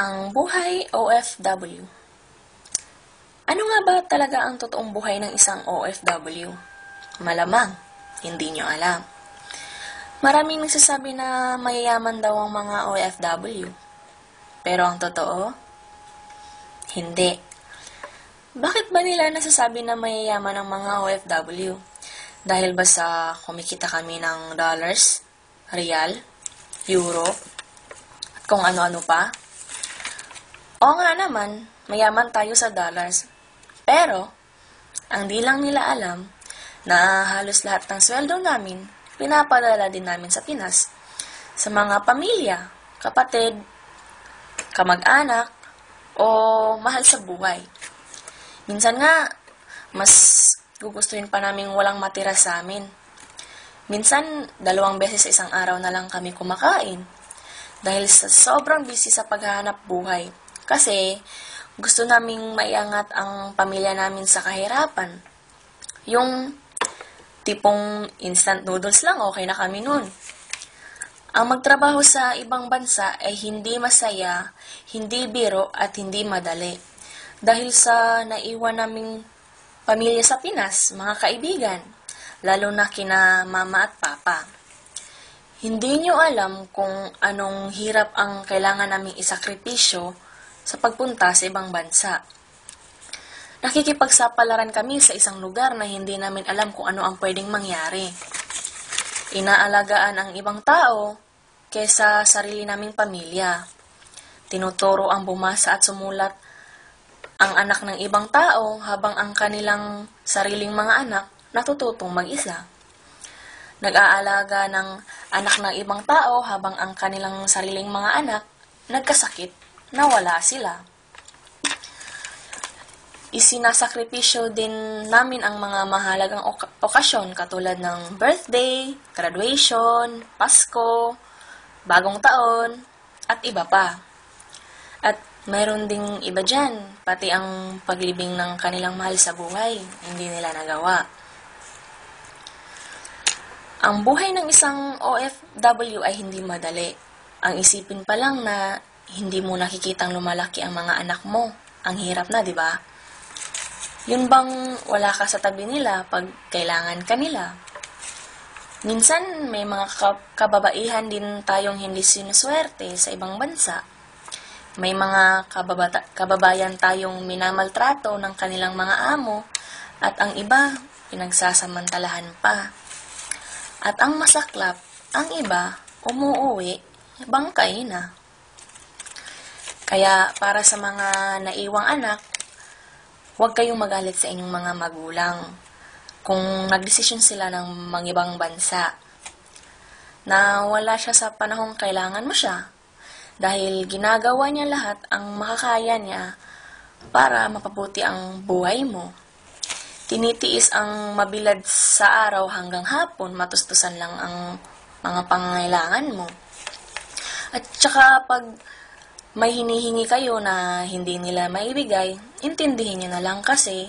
Ang buhay OFW. Ano nga ba talaga ang totoong buhay ng isang OFW? Malamang, hindi nyo alam. Maraming nagsasabi na mayayaman daw ang mga OFW. Pero ang totoo, hindi. Bakit ba nila nasasabi na mayayaman ang mga OFW? Dahil ba sa kumikita kami ng dollars, real, euro, at kung ano-ano pa? Oo nga naman, mayaman tayo sa dollars. Pero, ang di lang nila alam, na halos lahat ng sweldo namin, pinapadala din namin sa Pinas. Sa mga pamilya, kapatid, kamag-anak, o mahal sa buhay. Minsan nga, mas gugustuhin pa namin walang matira sa amin. Minsan, dalawang beses sa isang araw na lang kami kumakain. Dahil sa sobrang busy sa paghahanap buhay. Kasi, gusto naming maiangat ang pamilya namin sa kahirapan. Yung tipong instant noodles lang, okay na kami nun. Ang magtrabaho sa ibang bansa ay hindi masaya, hindi biro at hindi madali. Dahil sa naiwan naming pamilya sa Pinas, mga kaibigan, lalo na kina mama at papa. Hindi nyo alam kung anong hirap ang kailangan naming isakripisyo sa pagpunta sa ibang bansa. Nakikipagsapalaran kami sa isang lugar na hindi namin alam kung ano ang pwedeng mangyari. Inaalagaan ang ibang tao kesa sarili naming pamilya. Tinuturo ang bumasa at sumulat ang anak ng ibang tao habang ang kanilang sariling mga anak natututong mag-isa. Nag-aalaga ng anak ng ibang tao habang ang kanilang sariling mga anak nagkasakit nawala sila. Isinasakripisyo din namin ang mga mahalagang ok- okasyon katulad ng birthday, graduation, Pasko, bagong taon, at iba pa. At mayroon ding iba dyan, pati ang paglibing ng kanilang mahal sa buhay, hindi nila nagawa. Ang buhay ng isang OFW ay hindi madali. Ang isipin pa lang na hindi mo nakikitang lumalaki ang mga anak mo. Ang hirap na, di ba? Yun bang wala ka sa tabi nila pag kailangan ka nila? Minsan, may mga ka- kababaihan din tayong hindi sinuswerte sa ibang bansa. May mga kababata- kababayan tayong minamaltrato ng kanilang mga amo at ang iba, pinagsasamantalahan pa. At ang masaklap, ang iba, umuuwi, bangkay na. Kaya para sa mga naiwang anak, huwag kayong magalit sa inyong mga magulang kung nagdesisyon sila ng mangibang bansa na wala siya sa panahong kailangan mo siya dahil ginagawa niya lahat ang makakaya niya para mapabuti ang buhay mo. Tinitiis ang mabilad sa araw hanggang hapon, matustusan lang ang mga pangangailangan mo. At saka pag may hinihingi kayo na hindi nila maibigay, intindihin niyo na lang kasi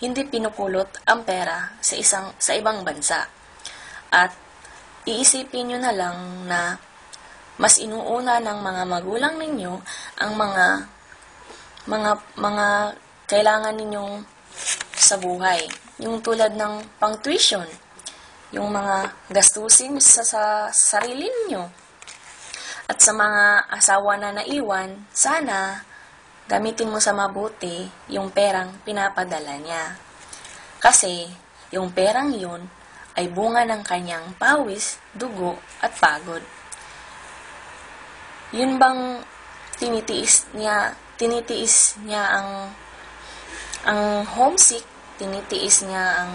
hindi pinukulot ang pera sa isang sa ibang bansa. At iisipin niyo na lang na mas inuuna ng mga magulang ninyo ang mga mga mga kailangan ninyong sa buhay. Yung tulad ng pang-tuition, yung mga gastusin sa, sa sarili niyo. At sa mga asawa na naiwan, sana gamitin mo sa mabuti yung perang pinapadala niya. Kasi yung perang yun ay bunga ng kanyang pawis, dugo at pagod. Yun bang tinitiis niya, tinitiis niya ang ang homesick, tinitiis niya ang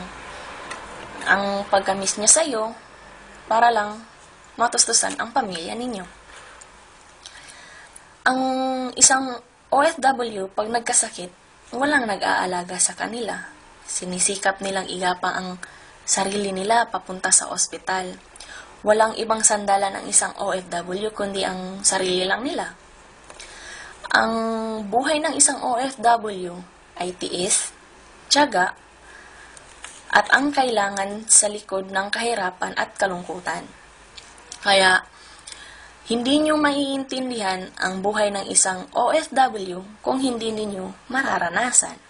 ang pagkamis niya sa'yo para lang matustusan ang pamilya ninyo. Ang isang OFW, pag nagkasakit, walang nag-aalaga sa kanila. Sinisikap nilang igapang ang sarili nila papunta sa ospital. Walang ibang sandalan ng isang OFW kundi ang sarili lang nila. Ang buhay ng isang OFW ay tiis, tiyaga, at ang kailangan sa likod ng kahirapan at kalungkutan. Kaya, Hindi nyo maiintindihan ang buhay ng isang OFW kung hindi ninyo mararanasan.